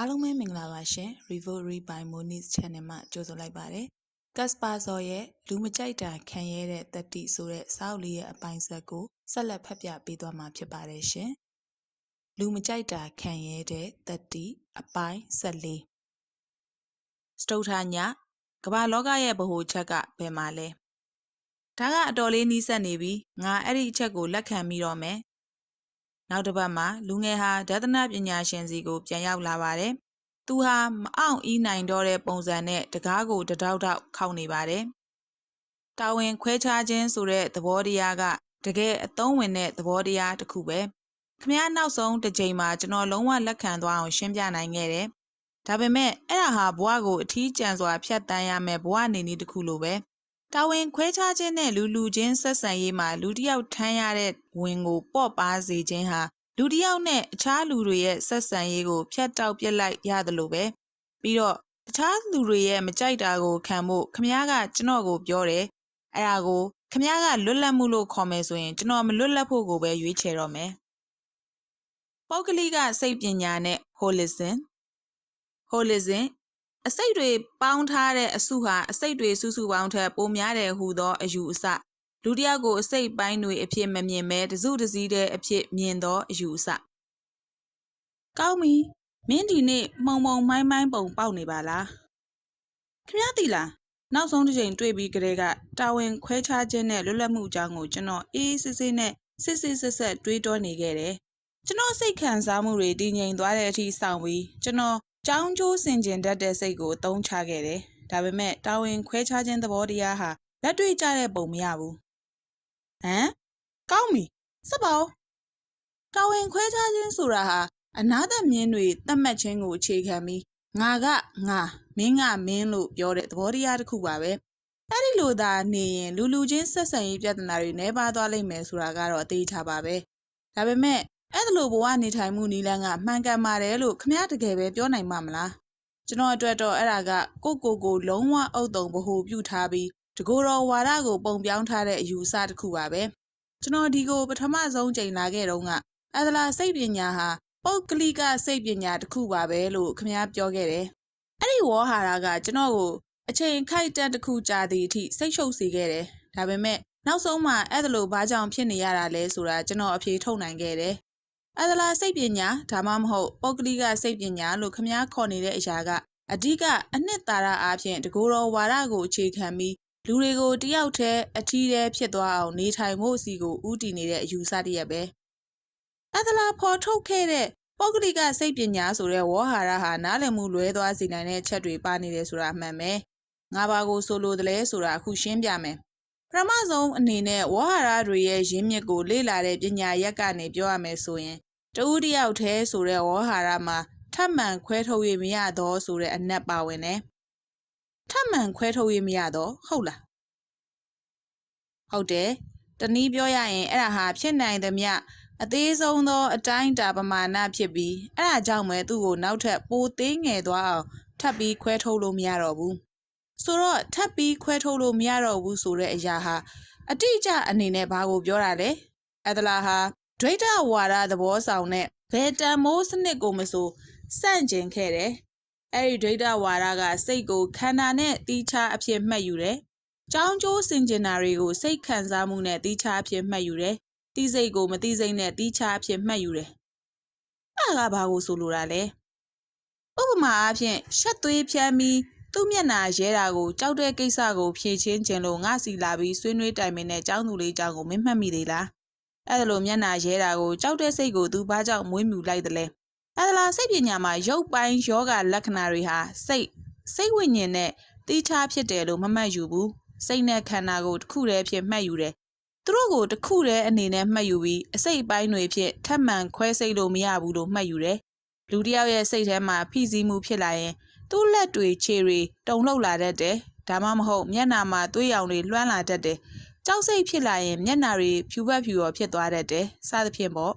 အားလုံးပဲမင်္ဂလာပါရှင် Revory by Moniz Channel မှာကြိုဆိုလိုက်ပါတယ်။ Caspar ဇော်ရဲ့လူမကြိုက်တာခံရတဲ့တတိဆိုတဲ့စာအုပ်လေးရဲ့အပိုင်းဆက်ကိုဆက်လက်ဖတ်ပြပေးသွားမှာဖြစ်ပါတယ်ရှင်။လူမကြိုက်တာခံရတဲ့တတိအပိုင်းဆက်လေးစတုထာညကမ္ဘာလောကရဲ့ဗဟိုချက်ကဘယ်မှာလဲ။ဒါကအတော်လေးနီးစပ်နေပြီငါအဲ့ဒီအချက်ကိုလက်ခံပြီးတော့မယ် နောက်တစ်ပတ်မှာလူငယ်ဟာဒသနပညာရှင်စီကိုပြန်ရောက်လာပါတယ်။သူဟာမအောင်အီးနိုင်တော့တဲ့ပုံစံနဲ့တကားကိုတတောက်တောက်ခောက်နေပါတယ်။တာဝန်ခွဲခြားခြင်းဆိုတဲ့သဘောတရားကတကယ်အသုံးဝင်တဲ့သဘောတရားတစ်ခုပဲ။ခမည်းနောက်ဆုံးတစ်ချိန်မှာကျွန်တော်လုံးဝလက်ခံသွားအောင်ရှင်းပြနိုင်ခဲ့တယ်။ဒါပေမဲ့အဲ့ဒါဟာဘဝကိုအထီးကျန်စွာဖြတ်တန်းရမယ်ဘဝနေနည်းတစ်ခုလိုပဲ။ တာဝန်ခွဲခြားခြင်းနဲ့လူလူချင်းဆက်ဆံရေးမှာလူတစ်ယောက်ထမ်းရတဲ့ဝင်ကိုပေါ့ပါစေခြင်းဟာလူတစ်ယောက်နဲ့အခြားလူတွေရဲ့ဆက်ဆံရေးကိုဖျက်တောက်ပြစ်လိုက်ရတယ်လို့ပဲပြီးတော့တခြားလူတွေရဲ့မကြိုက်တာကိုခံဖို့ခမ ्या ကကျွန်တော်ကိုပြောတယ်အဲ့ဒါကိုခမ ्या ကလွတ်လပ်မှုလို့ခေါ်မယ်ဆိုရင်ကျွန်တော်မလွတ်လပ်ဖို့ကိုပဲရွေးချယ်တော့မယ်ပုဂ္ဂလိကစိတ်ပညာနဲ့ holism holism အစိတ်တွေပေါင်းထားတဲ့အစုဟာအစိတ်တွေစုစုပေါင်းထက်ပိုများတယ်ဟူသောအယူအဆလူတယောက်ကိုအစိတ်ပိုင်းတွေအဖြစ်မမြင်မဲတစုတစည်းတဲ့အဖြစ်မြင်သောအယူအဆကောင်းပြီမင်းဒီနေ့မှုံမှုံမိုင်းမိုင်းပုံပေါက်နေပါလားခင်ဗျားသိလားနောက်ဆုံးတစ်ချိန်တွေ့ပြီးကလေးကတာဝန်ခွဲခြားခြင်းနဲ့လွတ်လပ်မှုအကြောင်းကိုကျွန်တော်အေးစစ်စစ်နဲ့စစ်စစ်ဆက်ဆက်တွေးတောနေခဲ့တယ် ကျွန်တော်စိတ်ခံစားမှုတွေတည်ငြိမ်သွားတဲ့အထိစောင့်ပြီးကျွန်တော်ကြောင်းကျိုးစင်ကျင်တတ်တဲ့စိတ်ကိုအသုံးချခဲ့တယ်ဒါပေမဲ့တာဝန်ခွဲခြားခြင်းသဘောတရားဟာလက်တွေ့ကျတဲ့ပုံမရဘူးဟမ်ကောင်းပြီစပ်ပါဦးတာဝန်ခွဲခြားခြင်းဆိုတာဟာအနာသက်မြင်းတွေသတ်မှတ်ခြင်းကိုအခြေခံပြီးငါကငါမင်းကမင်းလို့ပြောတဲ့သဘောတရားတစ်ခုပါပဲအဲ့ဒီလိုသာနေရင်လူလူချင်းဆက်ဆံရေးပြဿနာတွေနှဲပါသွားလိမ့်မယ်ဆိုတာကတော့အသေးချပါပဲဒါပေမဲ့ အဲ့ဒါလိုဘဝနေထိုင်မှုနီလန်းကမှန်ကန်ပါတယ်လို့ခမည်းတကယ်ပဲပြောနိုင်မှာမလားကျွန်တော်အတွက်တော့အဲ့ဒါကကိုကိုကိုလုံးဝအုပ်တုံဗဟုပြုထားပြီးတကူတော်ဝါဒကိုပုံပြောင်းထားတဲ့အယူအဆတစ်ခုပါပဲကျွန်တော်ဒီကိုပထမဆုံးချိန်လာခဲ့တုန်းကအဒလာစိတ်ပညာဟာပုတ်ကလိကစိတ်ပညာတစ်ခုပါပဲလို့ခမည်းပြောခဲ့တယ်အဲ့ဒီဝေါ်ဟာရကကျွန်တော်ကိုအချိန်ခိုက်တက်တစ်ခုကြာသည့်အထိစိတ်ရှုပ်စေခဲ့တယ်ဒါပေမဲ့နောက်ဆုံးမှအဲ့ဒါလိုဘာကြောင့်ဖြစ်နေရတာလဲဆိုတာကျွန်တော်အဖြေထုတ်နိုင်ခဲ့တယ် အဒလာစိတ်ပညာဒါမှမဟုတ်ပုတ်ကလိကစိတ်ပညာလို့ခမည်းခေါ်နေတဲ့အရာကအဓိကအနှစ်သာရအားဖြင့်တကိုယ်တော်ဝါဒကိုအခြေခံပြီးလူတွေကိုတယောက်တည်းအထီးတည်းဖြစ်သွားအောင်နေထိုင်ဖို့စီကိုဥတည်နေတဲ့အယူဆတရက်ပဲအဒလာဖော်ထုတ်ခဲ့တဲ့ပုဂ္ဂလိကစိတ်ပညာဆိုတဲ့ဝေါ်ဟာရဟာနားလည်မှုလွဲသွားစေနိုင်တဲ့ချက်တွေပါနေတယ်ဆိုတာမှန်ပဲငါဘာကိုဆိုလိုတယ်လဲဆိုတာအခုရှင်းပြမယ်ပထမဆုံးအနေနဲ့ဝေါ်ဟာရတွေရဲ့ရင်းမြစ်ကိုလေ့လာတဲ့ပညာရက်ကနေပြောရမယ်ဆိုရင် တဦးတယောက်တည်းဆိုတဲ့ဝေါ်ဟာရမှာထပ်မံခွဲထုတ်ရမရတော့ဆိုတဲ့အနက်ပါဝင်တယ်ထပ်မံခွဲထုတ်ရမရတော့ဟုတ်လားဟုတ်တယ်တနည်းပြောရရင်အဲ့ဒါဟာဖြစ်နိုင်သမျှအသေးဆုံးသောအတိုင်းအတာပမာဏဖြစ်ပြီးအဲ့ဒါကြောင့်ပဲသူ့ကိုနောက်ထပ်ပိုသေးငယ်သွားအောင်ထပ်ပြီးခွဲထုတ်လို့မရတော့ဘူးဆိုတော့ထပ်ပြီးခွဲထုတ်လို့မရတော့ဘူးဆိုတဲ့အရာဟာအတိအကျအနေနဲ့ဘာကိုပြောတာလဲအဒလာဟာ ဒိဋ္ဌဝါဒသဘောဆောင်တဲ့ဘယ်တန်မိုးစနစ်ကိုမဆိုစန့်ကျင်ခဲ့တယ်အဲ့ဒီဒိဋ္ဌဝါဒကစိတ်ကိုခန္ဓာနဲ့တီးခြားအဖြစ်မှတ်ယူတယ်။ကြောင်းကျိုးစင်ကျင်တာတွေကိုစိတ်ခံစားမှုနဲ့တီးခြားအဖြစ်မှတ်ယူတယ်။တီးစိတ်ကိုမတီးစိတ်နဲ့တီးခြားအဖြစ်မှတ်ယူတယ်။အဲ့ဒါကဘာကိုဆိုလိုတာလဲ။ဥပမာအားဖြင့်ရှက်သွေးဖြန်းပြီးသူ့မျက်နာရဲတာကိုကြောက်တဲ့ကိစ္စကိုဖြေချင်းခြင်းလို့ငါစီလာပြီးဆွေးနွေးတိုင်ပင်တဲ့ចောင်းသူလေးចောင်းကိုမမှတ်မိသေးလား။ အဲ့ဒါလိုမျက်နာရဲတာကိုကြောက်တဲ့စိတ်ကိုသူဘာကြောင့်မွေးမြူလိုက်သလဲ။အဒလာစိတ်ပညာမှာရုပ်ပိုင်းယောဂလက္ခဏာတွေဟာစိတ်စိတ်ဝိညာဉ်နဲ့တိချဖြစ်တယ်လို့မမှတ်ယူဘူးစိတ်နဲ့ခန္ဓာကိုတစ်ခုတည်းဖြစ်မှတ်ယူတယ်သူတို့ကိုတစ်ခုတည်းအနေနဲ့မှတ်ယူပြီးအစိတ်ပိုင်းတွေဖြစ်ထပ်မံခွဲစိတ်လို့မရဘူးလို့မှတ်ယူတယ်လူတစ်ယောက်ရဲ့စိတ်ထဲမှာဖိစီးမှုဖြစ်လာရင်သူ့လက်တွေခြေတွေတုန်လှုပ်လာတတ်တယ်ဒါမှမဟုတ်မျက်နာမှာသွေးရောင်တွေလွှမ်းလာတတ်တယ် ကြောက်စိတ်ဖြစ်လာရင်မျက်နာတွေဖြူဘက်ဖြူရောဖြစ်သွားတတ်တယ်စသဖြင့်ပေါ့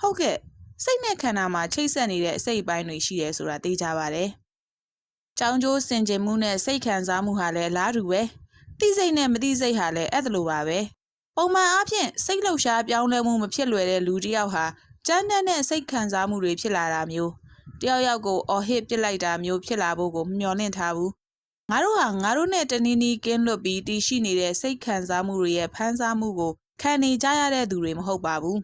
ဟုတ်ကဲ့စိတ်နဲ့ခန္ဓာမှာချိတ်ဆက်နေတဲ့အစိတ်အပိုင်းတွေရှိရဲဆိုတာသိကြပါတယ်။ကြောင်းကျိုးစင်ကြင်မှုနဲ့စိတ်ခံစားမှုဟာလည်းအလားတူပဲ။သိစိတ်နဲ့မသိစိတ်ဟာလည်းအဲ့ဒါလိုပါပဲ။ပုံမှန်အားဖြင့်စိတ်လှုပ်ရှားပြောင်းလဲမှုမဖြစ်လွယ်တဲ့လူတစ်ယောက်ဟာကြမ်းတမ်းတဲ့စိတ်ခံစားမှုတွေဖြစ်လာတာမျိုးတယောက်ယောက်ကိုအော်ဟစ်ပစ်လိုက်တာမျိုးဖြစ်လာဖို့ကိုမမျှော်လင့်ထားဘူး ငါတို့ဟာငါတို့နဲ့တနည်းနည်းကင်းလွတ်ပြီးတည်ရှိနေတဲ့စိတ်ခံစားမှုတွေရဲ့ဖန်ဆားမှုကိုခံနေကြရတဲ့သူတွေမဟုတ်ပါဘူး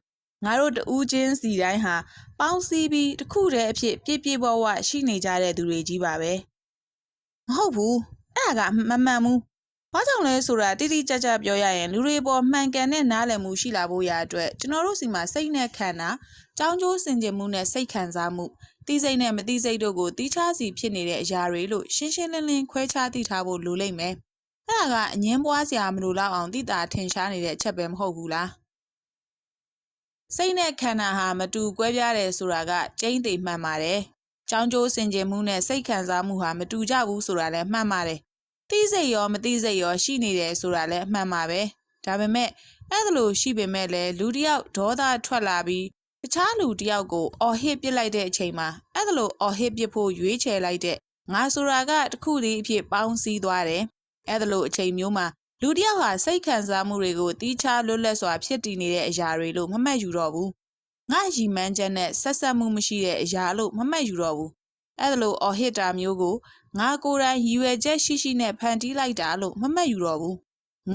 ငါတို့တူးချင်းစီတိုင်းဟာပေါင်းစည်းပြီးတစ်ခုတည်းအဖြစ်ပြည့်ပြည့်ဝဝရှိနေကြတဲ့သူတွေကြီးပါပဲမဟုတ်ဘူးအဲ့ဒါကမမှန်ဘူးဘာကြောင့်လဲဆိုတာတိတိကျကျပြောရရင်လူတွေပေါ်မှန်ကန်တဲ့နားလည်မှုရှိလာဖို့ရာအတွက်ကျွန်တော်တို့စီမှာစိတ်နဲ့ခံတာကြောင်းကျိုးစင်ကြင်မှုနဲ့စိတ်ခံစားမှု တိစိတ်နဲ့မတိစိတ်တို့ကိုတိချာစီဖြစ်နေတဲ့အရာတွေလို့ရှင်းရှင်းလင်းလင်းခွဲခြားသိထားဖို့လိုလိမ့်မယ်အဲ့ဒါကအငင်းပွားစရာမလိုတော့အောင်တိတာထင်ရှားနေတဲ့အချက်ပဲမဟုတ်ဘူးလားစိတ်နဲ့ခန္ဓာဟာမတူကွဲပြားတယ်ဆိုတာကကျိန်းသိမှန်ပါတယ်။ကြောင်းကျိုးစင်ကြင်မှုနဲ့စိတ်ခံစားမှုဟာမတူကြဘူးဆိုတာလည်းမှန်ပါတယ်။သိစိတ်ရောမသိစိတ်ရောရှိနေတယ်ဆိုတာလည်းမှန်ပါပဲ။ဒါပေမဲ့အဲ့ဒါလိုရှိပေမဲ့လည်းလူတစ်ယောက်ဒေါသထွက်လာပြီး တခြားလူတစ်ယောက်ကိုအော်ဟစ်ပစ်လိုက်တဲ့အချိန်မှာအဲ့ဒါလိုအော်ဟစ်ပစ်ဖို့ရွေးချယ်လိုက်တဲ့ငါဆိုတာကတခုတည်းအဖြစ်ပေါင်းစည်းသွားတယ်။အဲ့ဒါလိုအချိန်မျိုးမှာလူတစ်ယောက်ဟာစိတ်ခံစားမှုတွေကိုတီးခြားလွတ်လပ်စွာဖြစ်တည်နေတဲ့အရာတွေလို့မမှတ်ယူတော့ဘူးငါရီမန်းချက်နဲ့ဆက်ဆက်မှုမရှိတဲ့အရာလို့မမှတ်ယူတော့ဘူးအဲ့ဒါလို့အော်ဟစ်တာမျိုးကိုငါကိုယ်တိုင်ရည်ရွယ်ချက်ရှိရှိနဲ့ဖန်တီးလိုက်တာလို့မမှတ်ယူတော့ဘူး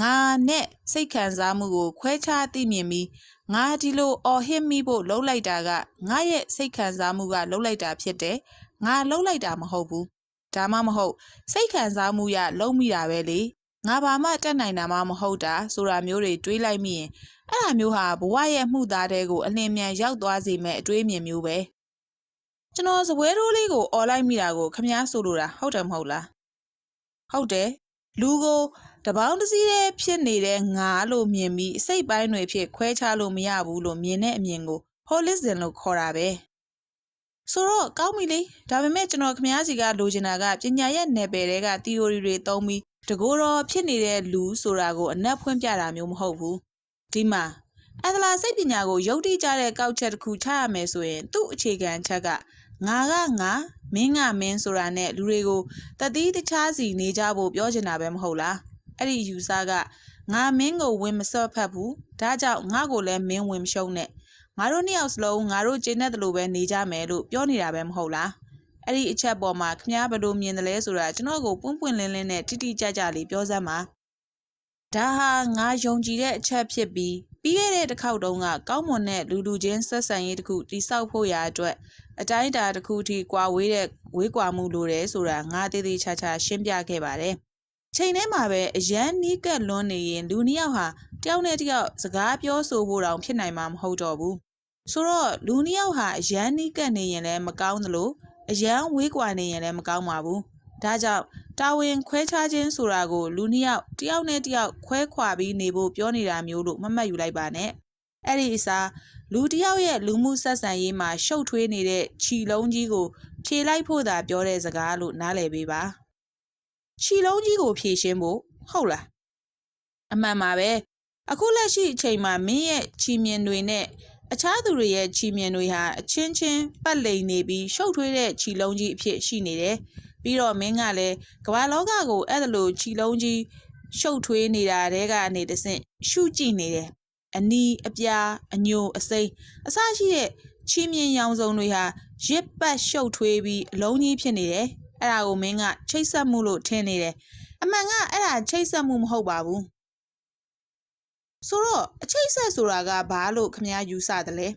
ငါနဲ့စိတ်ခံစားမှုကိုခွဲခြားသိမြင်ပြီး ငါဒီလိုအော်ဟစ်မိဖို့လှုပ်လိုက်တာကငါရဲ့စိတ်ခံစားမှုကလှုပ်လိုက်တာဖြစ်တယ်ငါလှုပ်လိုက်တာမဟုတ်ဘူးဒါမှမဟုတ်စိတ်ခံစားမှုရလုံးမိတာပဲလေငါဘာမှတက်နိုင်တာမှမဟုတ်တာဆိုတာမျိုးတွေတွေးလိုက်မိရင်အဲ့ဒါမျိုးဟာဘဝရဲ့မှုသားတဲ့ကိုအလင်းမြန်ရောက်သွားစေမဲ့အတွေးမြင်မျိုးပဲကျွန်တော်စပွဲတိုးလေးကိုអော်လိုက်မိတာကိုခမားဆိုလိုတာဟုတ်တယ်မဟုတ်လားဟုတ်တယ်လူကို တပေါင်းတစည်းတဲ့ဖြစ်နေတဲ့ငါလို့မြင်ပြီးစိတ်ပိုင်းတွေဖြစ်ခွဲခြားလို့မရဘူးလို့မြင်တဲ့အမြင်ကို holism လို့ခေါ်တာပဲဆိုတော့ကောင်းပြီလေဒါပေမဲ့ကျွန်တော်ခမားစီကလိုချင်တာကပညာရဲ့နယ်ပယ်တွေက theory တွေသုံးပြီးတကိုယ်တော်ဖြစ်နေတဲ့လူဆိုတာကိုအနက်ဖွင့်ပြတာမျိုးမဟုတ်ဘူးဒီမှာအသလာစိတ်ပညာကိုယုတ်တိကြတဲ့ကောက်ချက်တစ်ခုချရမယ်ဆိုရင် သူ့အခြေခံချက်ကငါကငါမင်းကမင်းဆိုတာနဲ့လူတွေကိုတတိတခြားစီနေကြဖို့ပြောချင်တာပဲမဟုတ်လား အဲ့ဒီယူဆကငါမင်းကိုဝင်မစော့ဖက်ဘူးဒါကြောင့်ငါကိုလည်းမင်းဝင်မရှုံးနဲ့ငါတို့နှစ်ယောက်စလုံးငါတို့ကျင်းတဲ့လိုပဲနေကြမယ်လို့ပြောနေတာပဲမဟုတ်လားအဲ့ဒီအချက်ပေါ်မှာခမားဘယ်လိုမြင်တယ်လဲဆိုတာကျွန်တော်ကိုပွန့်ပွန့်လင်းလင်းနဲ့တိတိကျကျလေးပြောစမ်းပါဒါဟာငါယုံကြည်တဲ့အချက်ဖြစ်ပြီးပြီးခဲ့တဲ့တစ်ခေါက်တုန်းကကောင်းမွန်တဲ့လူလူချင်းဆက်ဆံရေးတစ်ခုတိဆောက်ဖို့ရာအတွက်အတိုင်းအတာတစ်ခုထိကွာဝေးတဲ့ဝေးကွာမှုလိုတယ်ဆိုတာငါသေးသေးချာချာရှင်းပြခဲ့ပါတယ် ချိန်ထဲမှာပဲအရန်နီးကပ်လွန်းနေရင်လူနှစ်ယောက်ဟာတယောက်နဲ့တယောက်စကားပြောဆိုဖို့တောင်ဖြစ်နိုင်မှာမဟုတ်တော့ဘူးဆိုတော့လူနှစ်ယောက်ဟာအရန်နီးကပ်နေရင်လည်းမကောင်းသလိုအရန်ဝေးကွာနေရင်လည်းမကောင်းပါဘူးဒါကြောင့်တာဝန်ခွဲခြားခြင်းဆိုတာကိုလူနှစ်ယောက်တယောက်နဲ့တယောက်ခွဲခွာပြီးနေဖို့ပြောနေတာမျိုးလို့မမှတ်ယူလိုက်ပါနဲ့အဲ့ဒီအစားလူတယောက်ရဲ့လူမှုဆက်ဆံရေးမှာရှုပ်ထွေးနေတဲ့ခြီလုံးကြီးကိုဖြေလိုက်ဖို့သာပြောတဲ့စကားလို့နားလည်ပေးပါ ခြီလုံးကြီးကိုဖြေရှင်းဖို့ဟုတ်လားအမှန်ပါပဲအခုလက်ရှိအချိန်မှာမင်းရဲ့ခြီမြင်တွေနဲ့အခြားသူတွေရဲ့ခြီမြင်တွေဟာအချင်းချင်းပတ်လိန်နေပြီးရှုပ်ထွေးတဲ့ခြီလုံးကြီးအဖြစ်ရှိနေတယ်ပြီးတော့မင်းကလည်းကမ္ဘာလောကကိုအဲ့ဒါလိုခြီလုံးကြီးရှုပ်ထွေးနေတာတဲကနေတဆင့်ရှုကြည့်နေတယ်အနီးအပြားအညိုအစိမ်းအစရှိတဲ့ချီးမြှင့်ရောင်စုံတွေဟာရစ်ပတ်ရှုပ်ထွေးပြီးအလုံးကြီးဖြစ်နေတယ် အဲ့ဒါကိုမင်းကချိတ်ဆက်မှုလို့ထင်နေတယ်အမှန်ကအဲ့ဒါချိတ်ဆက်မှုမဟုတ်ပါဘူးဆိုတော့အချိတ်ဆက်ဆိုတာကဘာလို့ခမည်းယူဆတယ်လဲ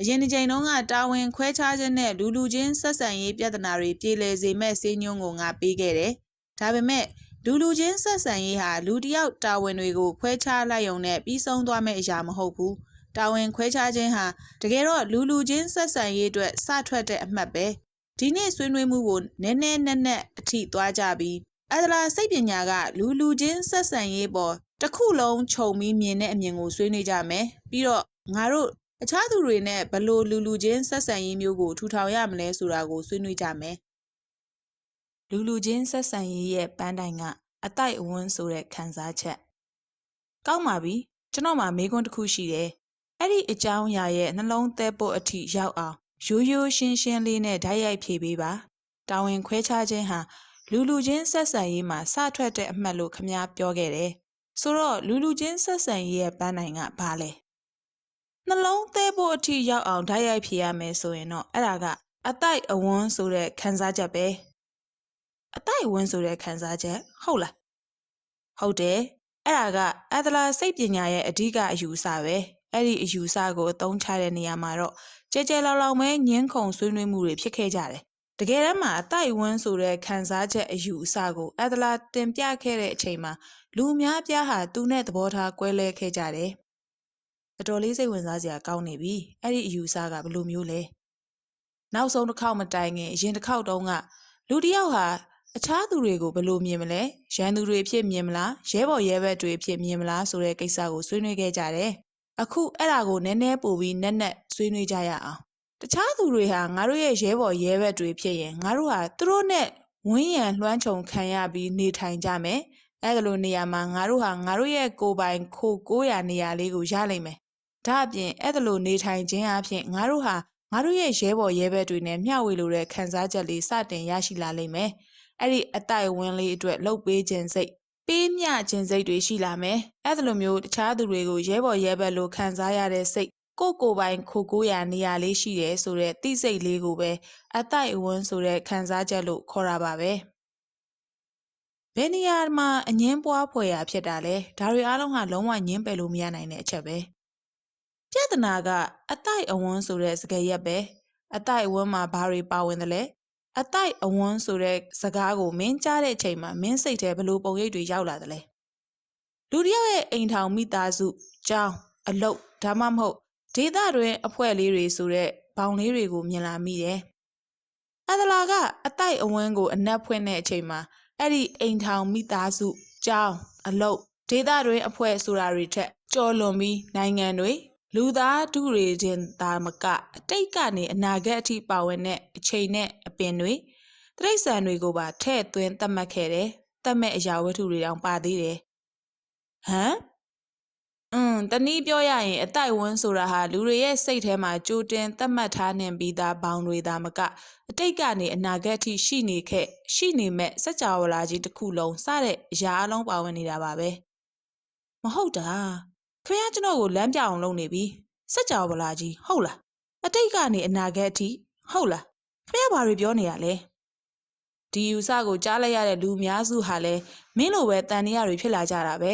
အရင်ဒီချိန်တုန်းကတာဝန်ခွဲခြားခြင်းနဲ့လူလူချင်းဆက်ဆံရေးပြဿနာတွေပြေလည်စေမဲ့စေညွှန်းကိုငါပေးခဲ့တယ်။ဒါပေမဲ့လူလူချင်းဆက်ဆံရေးဟာလူတစ်ယောက်တာဝန်တွေကိုခွဲခြားလိုက်ရုံနဲ့ပြီးဆုံးသွားမယ့်အရာမဟုတ်ဘူး။တာဝန်ခွဲခြားခြင်းဟာတကယ်တော့လူလူချင်းဆက်ဆံရေးအတွက်စထွက်တဲ့အမှတ်ပဲ။ ဒီနေ့ဆွေးနွေးမှုကိုနည်းနည်းနက်နက်အထိသွားကြပြီးအဒလာစိတ်ပညာကလူလူချင်းဆက်ဆံရေးပေါ်တစ်ခုလုံးခြုံပြီးမြင်တဲ့အမြင်ကိုဆွေးနွေးကြမယ်။ပြီးတော့ငါတို့အခြားသူတွေနဲ့ဘလို့လူလူချင်းဆက်ဆံရေးမျိုးကိုထူထောင်ရမလဲဆိုတာကိုဆွေးနွေးကြမယ်။လူလူချင်းဆက်ဆံရေးရဲ့ပန်းတိုင်ကအတိုက်အဝန်းဆိုတဲ့ခံစားချက်။ကောက်ပါပြီ။ကျွန်တော်မှမေးခွန်းတစ်ခုရှိတယ်။အဲ့ဒီအကြောင်းအရာရဲ့နှလုံးသက်ဖို့အထိရောက်အောင် ရိုးရိုးရှင်းရှင်းလေးနဲ့ဓာတ်ရိုက်ဖြေပေးပါ။တာဝန်ခွဲခြားခြင်းဟာလူလူချင်းဆက်ဆံရေးမှာစထွက်တဲ့အမှတ်လို့ခမားပြောခဲ့တယ်။ဆိုတော့လူလူချင်းဆက်ဆံရေးရဲ့ပန်းတိုင်ကဘာလဲ။နှလုံးသေးဖို့အထိရောက်အောင်ဓာတ်ရိုက်ဖြေရမယ်ဆိုရင်တော့အဲ့ဒါကအတိုက်အဝန်းဆိုတဲ့ခံစားချက်ပဲအတိုက်အဝန်းဆိုတဲ့ခံစားချက်ဟုတ်လားဟုတ်တယ်အဲ့ဒါကအဒလာစိတ်ပညာရဲ့အဓိကအယူအဆပဲ အဲ့ဒီအယူအဆကိုအသုံးချတဲ့နေရာမှာတော့ကြဲကြဲလောင်လောင်ပဲညင်းခုန်ဆွေးနွေးမှုတွေဖြစ်ခဲ့ကြတယ်တကယ်တမ်းမှာအတိုက်အဝန်းဆိုတဲ့ခံစားချက်အယူအဆကိုအဒလာတင်ပြခဲ့တဲ့အချိန်မှာလူအများပြားဟာသူနဲ့သဘောထားကွဲလဲခဲ့ကြတယ်အတော်လေးစိတ်ဝင်စားစရာကောင်းနေပြီအဲ့ဒီအယူအဆကဘယ်လိုမျိုးလဲနောက်ဆုံးတစ်ခေါက်မတိုင်ခင်အရင်တစ်ခေါက်တုန်းကလူတစ်ယောက်ဟာအခြားသူတွေကိုဘယ်လိုမြင်မလဲရန်သူတွေအဖြစ်မြင်မလားရဲဘော်ရဲဘက်တွေအဖြစ်မြင်မလားဆိုတဲ့ကိစ္စကိုဆွေးနွေးခဲ့ကြတယ် အခုအဲ့ဒါကိုနည်းနည်းပိုပြီးနက်နက်ဆွေးနွေးကြရအောင်တခြားသူတွေဟာငါတို့ရဲ့ရဲဘော်ရဲဘက်တွေဖြစ်ရင်ငါတို့ဟာသူတို့နဲ့ဝင်းရံလွှမ်းခြုံခံရပြီးနေထိုင်ကြမယ်အဲ့ဒါလိုနေရာမှာငါတို့ဟာငါတို့ရဲ့ကိုယ်ပိုင်ခို900နေရာလေးကိုရလိမ့်မယ်ဒါအပြင်အဲ့ဒါလိုနေထိုင်ခြင်းအပြင်ငါတို့ဟာငါတို့ရဲ့ရဲဘော်ရဲဘက်တွေနဲ့မျှဝေလိုတဲ့ခံစားချက်လေးစတင်ရရှိလာလိမ့်မယ်အဲ့ဒီအတိုက်ဝင်းလေးအတွက်လှုပ်ပေးခြင်းစိတ် ပေးမျှခြင်းစိတ်တွေရှိလာမယ်အဲ့ဒါလိုမျိုးတခြားသူတွေကိုရဲဘော်ရဲဘက်လိုခံစားရတဲ့စိတ်ကိုယ့်ကိုယ်ပိုင်ခို900နေရာလေးရှိတယ်ဆိုတဲ့သိစိတ်လေးကိုပဲအတိုက်အဝန်းဆိုတဲ့ခံစားချက်လို့ခေါ်တာပါပဲဘယ်နေရာမှာအငင်းပွားဖွယ်ရာဖြစ်တာလဲဒါတွေအားလုံးကလုံးဝငင်းပယ်လို့မရနိုင်တဲ့အချက်ပဲပြဿနာကအတိုက်အဝန်းဆိုတဲ့စကားရက်ပဲအတိုက်အဝန်းမှာဘာတွေပါဝင်တယ်လဲ အတိုက်အဝန်းဆိုတဲ့စကားကိုမင်းကြားတဲ့အချိန်မှာမင်းစိတ်ထဲဘလို့ပုံရိပ်တွေရောက်လာတယ်လဲလူတစ်ယောက်ရဲ့အိမ်ထောင်မိသားစုကြောင်းအလုတ်ဒါမှမဟုတ်ဒေသတွင်အဖွဲ့လေးတွေဆိုတဲ့ဘောင်လေးတွေကိုမြင်လာမိတယ်အဒလာကအတိုက်အဝန်းကိုအနက်ဖွင့်တဲ့အချိန်မှာအဲ့ဒီအိမ်ထောင်မိသားစုကြောင်းအလုတ်ဒေသတွင်အဖွဲ့ဆိုတာတွေထက်ကြော်လွန်ပြီးနိုင်ငံတွေ လူသားထုတွေတင်သာမကအတိတ်ကနေအနာဂတ်အထိပါဝင်တဲ့အချိန်နဲ့အပင်တွေတိရစ္ဆာန်တွေကိုပါထဲ့သွင်းသတ်မှတ်ခဲ့တယ်။သတ်မဲ့အရာဝတ္ထုတွေတောင်ပါသေးတယ်။ဟမ်။อืมတနည်းပြောရရင်အတိုက်ဝန်းဆိုတာဟာလူတွေရဲ့စိတ်ထဲမှာကြိုတင်သတ်မှတ်ထားနှင်ပြီးသားဘောင်တွေသာမကအတိတ်ကနေအနာဂတ်အထိရှိနေခဲ့ရှိနေမဲ့စัจ java လာကြီးတစ်ခုလုံးစတဲ့အရာအလုံးပါဝင်နေတာပါပဲ။မဟုတ်တာ။ ခင်ဗျားကျွန်တော်ကိုလမ်းပြအောင်လုပ်နေပြီစက်ကြောဗလာကြီးဟုတ်လားအတိတ်ကနေအနာဂတ်အထိဟုတ်လားခင်ဗျားဘာတွေပြောနေရလဲဒီယူဆကိုကြားလိုက်ရတဲ့လူအများစုဟာလဲမင်းလိုပဲတန်တရားတွေဖြစ်လာကြတာပဲ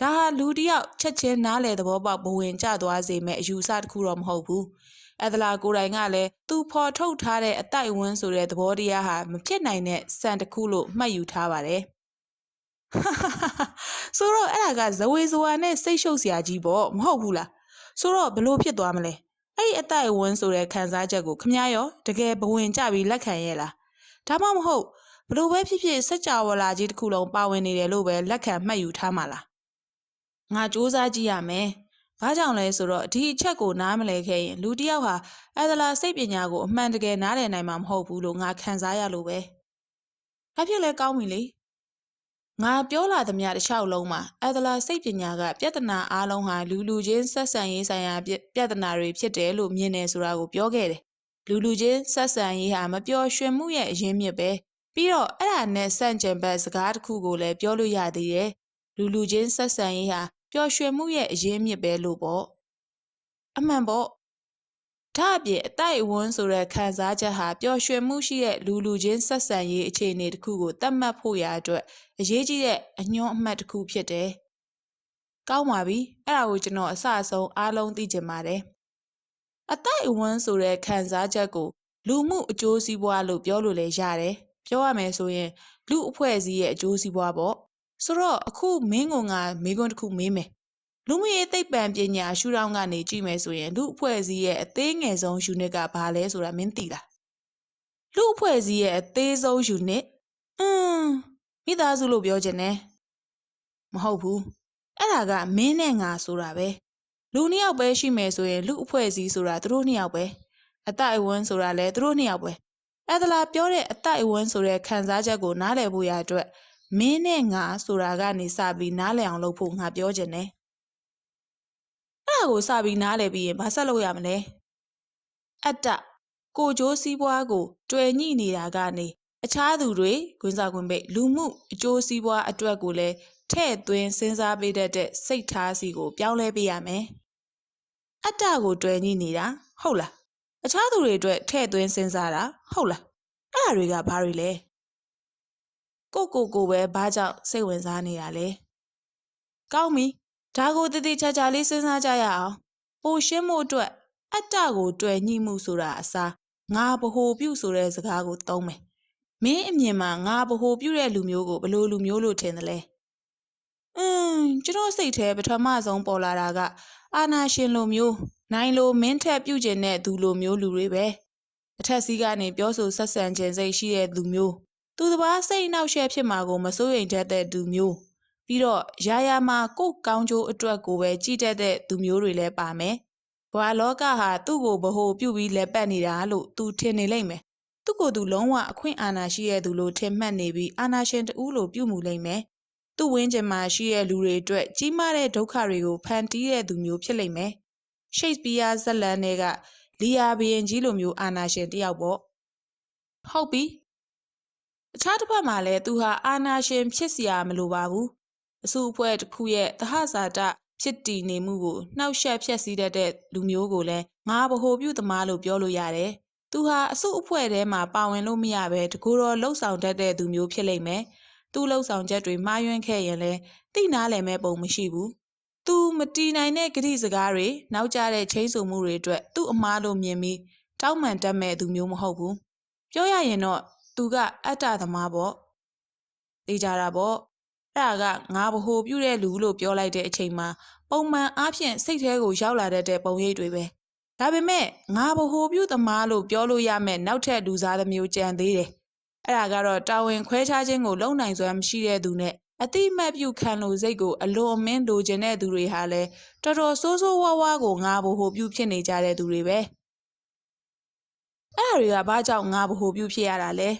ဒါဟာလူတယောက်ချက်ချင်းနားလေသဘောပေါက်ဘဝင်ကျသွားစေမဲ့အယူဆတစ်ခုတော့မဟုတ်ဘူးအဒလာကိုယ်တိုင်ကလည်းသူဖော်ထုတ်ထားတဲ့အတိုက်ဝန်းဆိုတဲ့သဘောတရားဟာမဖြစ်နိုင်တဲ့စံတစ်ခုလို့မှတ်ယူထားပါတယ် ဆိုတော့အဲ့ဒါကဇဝေဇဝါနဲ့စိတ်ရှုပ်စရာကြီးပေါ့မဟုတ်ဘူးလားဆိုတော့ဘလို့ဖြစ်သွားမလဲအဲ့ဒီအတိုက်အဝန်းဆိုတဲ့ခံစားချက်ကိုခမရောတကယ်ဘဝင်ကြပြီးလက်ခံရဲ့လားဒါမှမဟုတ်ဘလို့ပဲဖြစ်ဖြစ်စက်ကြဝဠာကြီးတစ်ခုလုံးပါဝင်နေတယ်လို့ပဲလက်ခံမှတ်ယူထားမှာလားငါစူးစမ်းကြည့်ရမယ်ဘာကြောင့်လဲဆိုတော့ဒီအချက်ကိုနားမလဲခဲ့ရင်လူတစ်ယောက်ဟာအဒလာစိတ်ပညာကိုအမှန်တကယ်နားလည်နိုင်မှာမဟုတ်ဘူးလို့ငါခံစားရလို့ပဲ။ဘာဖြစ်လဲကောင်းပြီလေ ငါပြောလာသမျှတစ်လျှောက်လုံးမှာအဒလာစိတ်ပညာကပြဿနာအားလုံးဟာလူလူချင်းဆက်ဆံရေးဆိုင်ရာပြဿနာတွေဖြစ်တယ်လို့မြင်နေဆိုတာကိုပြောခဲ့တယ်။လူလူချင်းဆက်ဆံရေးဟာမပျော်ရွှင်မှုရဲ့အရင်းမြစ်ပဲ။ပြီးတော့အဲ့ဒါနဲ့ဆန့်ကျင်ဘက်စကားတစ်ခုကိုလည်းပြောလို့ရသေးတယ်။လူလူချင်းဆက်ဆံရေးဟာပျော်ရွှင်မှုရဲ့အရင်းမြစ်ပဲလို့ပေါ့။အမှန်ပေါ့ ဒါအပြင်အတိုက်အဝန်းဆိုတဲ့ခံစားချက်ဟာပျော်ရွှင်မှုရှိတဲ့လူလူချင်းဆက်ဆံရေးအခြေအနေတစ်ခုကိုသတ်မှတ်ဖို့ရာအတွက်အရေးကြီးတဲ့အညွှန်းအမှတ်တစ်ခုဖြစ်တယ်။ကောင်းပါပြီ။အဲ့ဒါကိုကျွန်တော်အစအဆုံးအားလုံးသိချင်ပါတယ်။အတိုက်အဝန်းဆိုတဲ့ခံစားချက်ကိုလူမှုအကျိုးစီးပွားလို့ပြောလို့လည်းရတယ်။ပြောရမယ်ဆိုရင်လူအဖွဲ့အစည်းရဲ့အကျိုးစီးပွားပေါ့။ဆိုတော့အခုမင်းကငါမိကွန်းတစ်ခုမေးမယ် လူမှုရေးသိပ္ပံပညာရှုထောင့်ကနေကြည့်မယ်ဆိုရင်လူအဖွဲ့အစည်းရဲ့အသေးငယ်ဆုံး unit ကဘာလဲဆိုတာမင်းသိလားလူအဖွဲ့အစည်းရဲ့အသေးဆုံး unit อืมမိသားစုလို့ပြောချင်တယ်မဟုတ်ဘူးအဲ့ဒါကမင်းနဲ့ငါဆိုတာပဲလူနှစ်ယောက်ပဲရှိမယ်ဆိုရင်လူအဖွဲ့အစည်းဆိုတာသူတို့နှစ်ယောက်ပဲအတိုက်အဝန်းဆိုတာလည်းသူတို့နှစ်ယောက်ပဲအဲ့ဒါလာပြောတဲ့အတိုက်အဝန်းဆိုတဲ့ခံစားချက်ကိုနားလည်ဖို့ရအတွက်မင်းနဲ့ငါဆိုတာကနေစပြီးနားလည်အောင်လုပ်ဖို့ငါပြောချင်တယ်အဲ့ ဒါကိုစပြီးနားလည်ပြီးရင်ဘာဆက်လုပ်ရမလဲအတ္တကိုကြိုးစည်းပွားကိုတွေ့ညှိနေတာကနေအခြားသူတွေဂွင်းစားခွင့်ပိတ်လူမှုအကျိုးစည်းပွားအတွက်ကိုလည်းထဲ့သွင်းစဉ်းစားပေးတတ်တဲ့စိတ်ထားစီကိုပြောင်းလဲပေးရမယ်အတ္တကိုတွေ့ညှိနေတာဟုတ်လားအခြားသူတွေအတွက်ထည့်သွင်းစဉ်းစားတာဟုတ်လားအဲ့ဒါတွေကဘာတွေလဲကိုကိုကိုပဲဘာကြောင့်စိတ်ဝင်စားနေတာလဲကောင်းပြီ ဒါကိုတည်တည်ချာချာလေးစဉ်းစားကြရအောင်ပိုရှင်းမှုအတွက်အတ္တကိုတွေ့ညှိမှုဆိုတာအစားငါဗဟိုပြုဆိုတဲ့စကားကိုသုံးမယ်မင်းအမြင်မှာငါဗဟိုပြုတဲ့လူမျိုးကိုဘယ်လိုလူမျိုးလို့ထင်သလဲအင်းကျွန်တော်စိတ်ထဲပထမဆုံးပေါ်လာတာက အာနာရှင်လိုမျိုးနိုင်လိုမင်းထက်ပြုကျင်တဲ့သူလိုမျိုးလူတွေပဲအထက်စီးကနေပြောဆိုဆက်ဆံခြင်းစိတ်ရှိတဲ့သူမျိုးသူတစ်ပါးစိတ်နှောက်ယှက်ဖြစ်မှာကိုမစိုးရိမ်တတ်တဲ့သူမျိုး ပြီးတော့ရာရာမှာကိုယ်ကောင်းကျိုးအတွက်ကိုပဲကြည်တတ်တဲ့သူမျိုးတွေလည်းပါမယ်။ဘဝလောကဟာသူ့ကိုဗဟိုပြုပြီးလက်ပတ်နေတာလို့သူထင်နေလိမ့်မယ်။သူ့ကိုယ်သူလုံးဝအခွင့်အာဏာရှိတဲ့သူလို့ထင်မှတ်နေပြီးအာဏာရှင်တူးလို့ပြုမှုလိမ့်မယ်။သူ့ဝန်းကျင်မှာရှိတဲ့လူတွေအတွက်ကြီးမားတဲ့ဒုက္ခတွေကိုဖန်တီးတဲ့သူမျိုးဖြစ်လိမ့်မယ်။ရှိတ်စပီးယားဇလန်တွေကလီယာဘီယန်ကြီးလိုမျိုးအာဏာရှင်တယောက်ပေါ့။ဟုတ်ပြီ။အခြားတစ်ဖက်မှာလည်းသူဟာအာဏာရှင်ဖြစ်စရာမလိုပါဘူး အစုအဖွဲ့တစ်ခုရဲ့သဟဇာတဖြစ်တည်နေမှုကိုနှောက်ယှက်ဖျက်ဆီးတတ်တဲ့လူမျိုးကိုလည်းငါဗဟိုပြုသမားလို့ပြောလို့ရတယ်။သူဟာအစုအဖွဲ့ထဲမှာပါဝင်လို့မရဘဲတကူတော်လှုပ်ဆောင်တတ်တဲ့သူမျိုးဖြစ်လိမ့်မယ်။သူ့လှုပ်ဆောင်ချက်တွေမှားယွင်းခဲ့ရင်လည်းသိနာလည်းမဲ့ပုံမရှိဘူး။ "तू မတီးနိုင်တဲ့ဂတိစကားတွေနောက်ကျတဲ့ချိန်ဆမှုတွေအတွက်သူ့အမားလို့မြင်ပြီးတောင်းပန်တတ်မဲ့သူမျိုးမဟုတ်ဘူး။ပြောရရင်တော့သူကအတ္တသမားပေါ့။သိကြတာပေါ့။ အဲ့ဒါကငါဗဟိုပြုတဲ့လူလို့ပြောလိုက်တဲ့အချိန်မှာပုံမှန်အားဖြင့်စိတ်ထဲကိုရောက်လာတတ်တဲ့ပုံရိပ်တွေပဲ။ဒါပေမဲ့ငါဗဟိုပြုသမားလို့ပြောလို့ရမဲ့နောက်ထပ်လူစားတစ်မျိုးကြံသေးတယ်အဲ့ဒါကတော့တာဝန်ခွဲခြားခြင်းကိုလုံနိုင်စွမ်းမရှိတဲ့သူနဲ့အတိမတ်ပြုခံလို့စိတ်ကိုအလွန်အမင်းလိုချင်တဲ့သူတွေဟာလည်းတော်တော်ဆိုးဆိုးဝါးဝါးကိုငါဘ ਹੁ ပြုဖြစ်နေကြတဲ့သူတွေပဲအဲ့ဒါတွေကဘာကြောင့်ငါဘ ਹੁ ပြုဖြစ်ရတာလဲ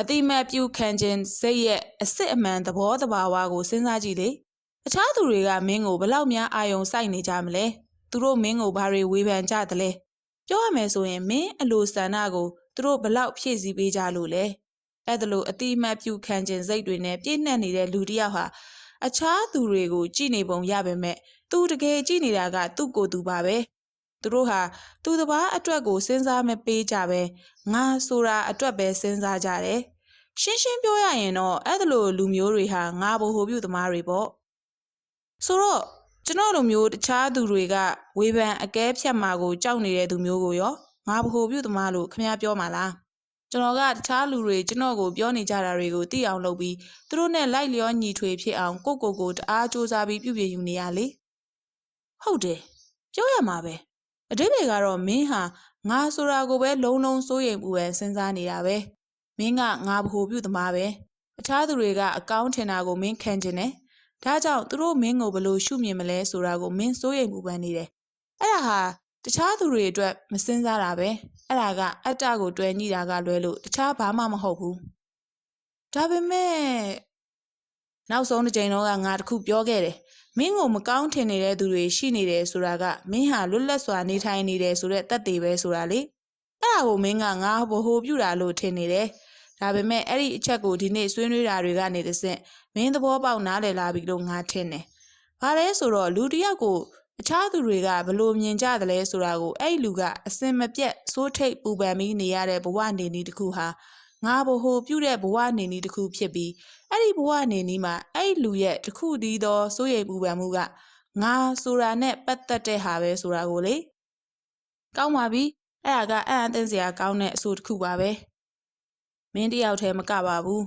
အတိမတ်ပြုခံခြင်းစိတ်ရဲ့အစစ်အမှန်သဘောတဘာဝကိုစဉ်းစားကြည့်လေအခြားသူတွေကမင်းကိုဘလောက်များအာယုံစိုက်နေကြမလဲသူတို့မင်းကိုဘာတွေဝေဖန်ကြသလဲပြောရမယ်ဆိုရင်မင်းအလိုဆန္ဒကိုသူတို့ဘလောက်ဖြည့်ဆည်းပေးကြလို့လဲအဲ့ဒါလို့အတိအမှတ်ပြုခံခြင်းစိတ်တွေနဲ့ပြည့်နှက်နေတဲ့လူတစ်ယောက်ဟာအခြားသူတွေကိုကြည်နေပုံရပါမဲ့သူတကယ်ကြည်နေတာကသူ့ကိုယ်သူပါပဲ သူတို့ဟာသူတစ်ပါးအတွက်ကိုစဉ်းစားမပေးကြပဲငါဆိုတာအတွက်ပဲစဉ်းစားကြတယ်ရှင်းရှင်းပြောရရင်တော့အဲ့ဒါလိုလူမျိုးတွေဟာငါဘ ਹੁ ပြုသမားတွေပေါ့ဆိုတော့ကျွန်တော်လိုမျိုးတခြားသူတွေကဝေဖန်အကဲဖြတ်မှာကိုကြောက်နေတဲ့သူမျိုးကိုရောငါဗဟိုပြုသမားလို့ခမ ्या ပြောမှာလားကျွန်တော်ကတခြားလူတွေကျွန်တော်ကိုပြောနေကြတာတွေကိုသိအောင်လုပ်ပြီးသူတို့နဲ့လိုက်လျောညီထွေဖြစ်အောင်ကိုကိုကိုတအားစူးစမ်းပြီးပြုပြင်ယူနေရလေဟုတ်တယ်ပြောရမှာပဲ အတိတ်တွေကတော့မင်းဟာငါဆိုတာကိုပဲလုံးလုံးစိုးရိမ်ပူပန်စဉ်းစားနေတာပဲမင်းကငါဗဟိုပြုသမားပဲအခြားသူတွေကအကောင်းထင်တာကိုမင်းခံကျင်တယ်ဒါကြောင့်သူတို့မင်းကိုဘယ်လိုရှုမြင်မလဲဆိုတာကိုမင်းစိုးရိမ်ပူပန်နေတယ်အဲ့ဒါဟာတခြားသူတွေအတွက်မစင်စားတာပဲအဲ့ဒါကအတ္တကိုတွယ်ညှိတာကလွဲလို့တခြားဘာမှမဟုတ်ဘူးဒါပေမဲ့ နောက်ဆုံးတစ်ချိန်တော့ကငါတခုပြောခဲ့တယ်မင်းကိုမကောင်းထင်နေတဲ့သူတွေရှိနေတယ်ဆိုတာကမင်းဟာလွတ်လပ်စွာနေထိုင်နေတယ်ဆိုတဲ့သက်သေပဲဆိုတာလေအဲ့ဒါကိုမင်းကငါဘိုးပြူတာလို့ထင်နေတယ်ဒါပေမဲ့အဲ့ဒီအချက်ကိုဒီနေ့ဆွေးနွေးတာတွေကနေတဆင့်မင်းသဘောပေါက်နားလည်လာပြီလို့ငါထင်တယ်။ဘာလဲဆိုတော့လူတစ်ယောက်ကိုအခြားသူတွေကဘလို့မြင်ကြသလဲဆိုတာကိုအဲ့လူကအစင်မပြတ်စိုးထိတ်ပူပန်ပြီးနေရတဲ့ဘဝနေနည်းတစ်ခုဟာငါဘ ਹੁ ပြုတဲ့ဘဝနေနည်းတစ်ခုဖြစ်ပြီး အဲ့ဒီဘဝနေနည်းမှာအဲ့လူရဲ့တစ်ခုတည်းသောစိုးရိမ်ပူပန်မှုကငါဆိုတာနဲ့ပတ်သက်တဲ့ဟာပဲဆိုတာကိုလေကောင်းပါပြီအဲ့ဒါကအံ့အသင့်စရာကောင်းတဲ့အဆိုတစ်ခုပါပဲမင်းတယောက်တည်းမကပါဘူး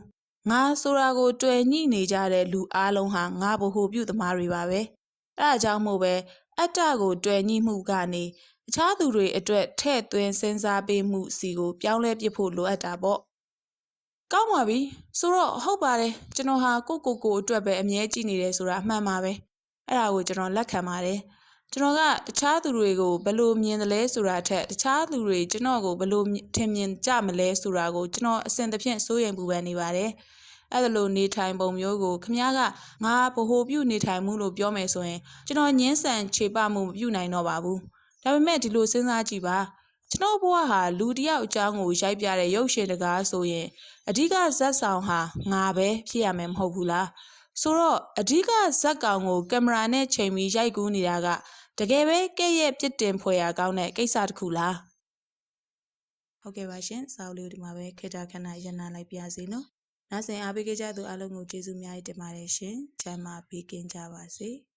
ငါဆိုတာကိုတွေ့ညှိနေကြတဲ့လူအလုံးဟာငါဘ ਹੁ ပြုသမားတွေပါပဲအဲဒါကြောင့်မို့ပဲအတ္တကိုတွယ်ညှိမှုကနေအခြားသူတွေအတွက်ထဲ့သွင်းစဉ်းစားပေးမှုစီကိုပြောင်းလဲပစ်ဖို့လိုအပ်တာပေါ့ ကောင်းပါပြီဆိုတော့ဟုတ်ပါတယ်ကျွန်တော်ဟာကိုကိုကိုအတွက်ပဲအမြဲကြည့်နေတယ်ဆိုတာအမှန်ပါပဲအဲ့ဒါကိုကျွန်တော်လက်ခံပါတယ်ကျွန်တော်ကတခြားသူတွေကိုဘယ်လိုမြင်တယ်လဲဆိုတာထက်တခြားသူတွေကျွန်တော်ကိုဘယ်လိုထင်မြင်ကြမလဲဆိုတာကိုကျွန်တော်အစဉ်သဖြင့်စိုးရိမ်ပူပန်နေပါတယ်။အဲ့ဒါလိုနေထိုင်ပုံမျိုးကိုခမားကငါဗဟိုပြုနေထိုင်မှုလို့ပြောမယ်ဆိုရင်ကျွန်တော်ညင်းဆန်ခြေပမှုမပြုနိုင်တော့ပါဘူးဒါပေမဲ့ဒီလိုစဉ်းစားကြည့်ပါ ကျွန်တော်ဘဝဟာလူတယောက်အကြောင်းကိုရိုက်ပြတဲ့ရုပ်ရှင်တကားဆိုရင်အဓိကဇက်ဆောင်ဟာငါပဲဖြစ်ရမယ်မဟုတ်ဘူးလားဆိုတော့အဓိကဇက်ကောင်ကိုကင်မရာနဲ့ချိန်ပြီးရိုက်ကူးနေတာကတကယ်ပဲကဲ့ရဲ့ပြစ်တင်ဖွယ်ရာကောင်းတဲ့ကိစ္စတစ်ခုလားဟုတ်ကဲ့ပါရှင်စာအုပ်လေးကိုဒီမှာပဲခေတ္တခဏရန်နာလိုက်ပါရစေနော်နောက်ဆက်အားပေးကြတဲ့သူအားလုံးကိုကျေးဇူးအများကြီးတင်ပါတယ်ရှင်ကျမ်းမာပေးကင်းကြပါစေ။